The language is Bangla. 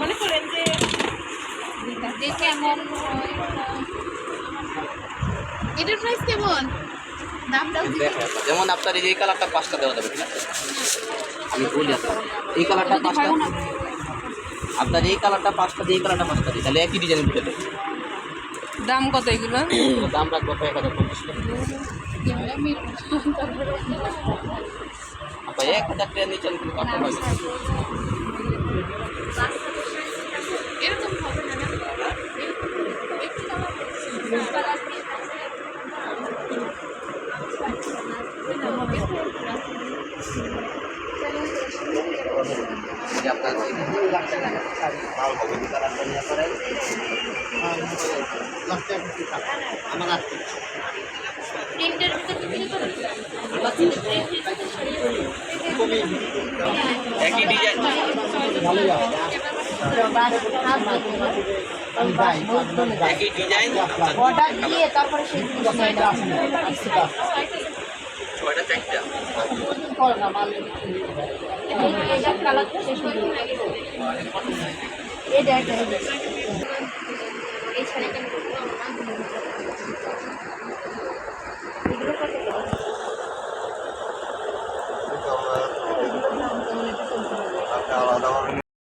মনে করেন যে কেমন এটার প্রাইস কেমন? যেমন আপনার এই কালারটা পাঁচটা দেওয়া যাবে ঠিক আছে? আমি বলি আপনার এই কালারটা পাঁচটা না। আপনার এই কালারটা পাঁচটা দিয়ে এই কালারটা পাঁচটা দিই তাহলে একই ডিজাইনের ভিতরে। দাম কত এগুলো? দাম রাখব কয়েক হাজার পঞ্চাশ টাকা। হাজার টাকা নিচে যে আপনার প্রিন্টের ভিতরে করেন একই ডিজাইন একই ডিজাইন অর্ডার দিয়ে তারপরে সেই ছয়টা চারটা। করে না মাল এটা। এই I don't.